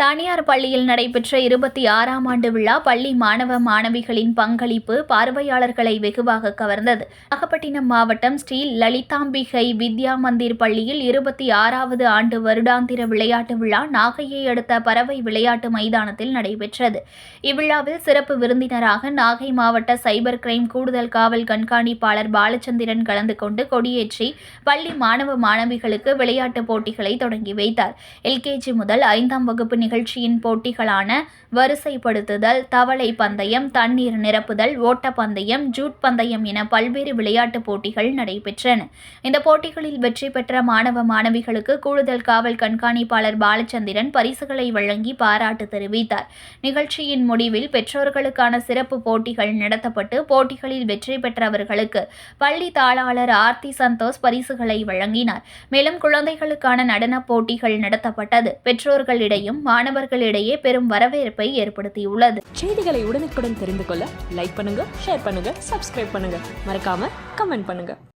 தனியார் பள்ளியில் நடைபெற்ற இருபத்தி ஆறாம் ஆண்டு விழா பள்ளி மாணவ மாணவிகளின் பங்களிப்பு பார்வையாளர்களை வெகுவாக கவர்ந்தது. நாகப்பட்டினம் மாவட்டம் ஸ்ரீ லலிதாம்பிகை வித்யா மந்திர் பள்ளியில் இருபத்தி ஆறாவது ஆண்டு வருடாந்திர விளையாட்டு விழா நாகையை அடுத்த பறவை விளையாட்டு மைதானத்தில் நடைபெற்றது. இவ்விழாவில் சிறப்பு விருந்தினராக நாகை மாவட்ட சைபர் கிரைம் கூடுதல் காவல் கண்காணிப்பாளர் பாலச்சந்திரன் கலந்து கொண்டு கொடியேற்றி பள்ளி மாணவ மாணவிகளுக்கு விளையாட்டுப் போட்டிகளை தொடங்கி வைத்தார். எல்கேஜி முதல் ஐந்தாம் வகுப்பு நிகழ்ச்சியின் போட்டிகளான வரிசைப்படுத்துதல் தவளை பந்தயம் தண்ணீர் நிரப்புதல் ஓட்டப்பந்தயம் ஜூட் பந்தயம் என பல்வேறு விளையாட்டுப் போட்டிகள் நடைபெற்றன. இந்த போட்டிகளில் வெற்றி பெற்ற மாணவ மாணவிகளுக்கு கூடுதல் காவல் கண்காணிப்பாளர் பாலச்சந்திரன் பரிசுகளை வழங்கி பாராட்டு தெரிவித்தார். நிகழ்ச்சியின் முடிவில் பெற்றோர்களுக்கான சிறப்பு போட்டிகள் நடத்தப்பட்டு போட்டிகளில் வெற்றி பெற்றவர்களுக்கு பள்ளி தாளாளர் ஆர்த்தி சந்தோஷ் பரிசுகளை வழங்கினார். மேலும் குழந்தைகளுக்கான நடனப் போட்டிகள் நடத்தப்பட்டது. பெற்றோர்களிடையும் மாணவர்களிடையே பெரும் வரவேற்பை ஏற்படுத்தியுள்ளது. செய்திகளை உடனுக்குடன் தெரிந்து கொள்ள லைக் பண்ணுங்க ஷேர் பண்ணுங்க சப்ஸ்கிரைப் பண்ணுங்க. மறக்காம கமெண்ட் பண்ணுங்க.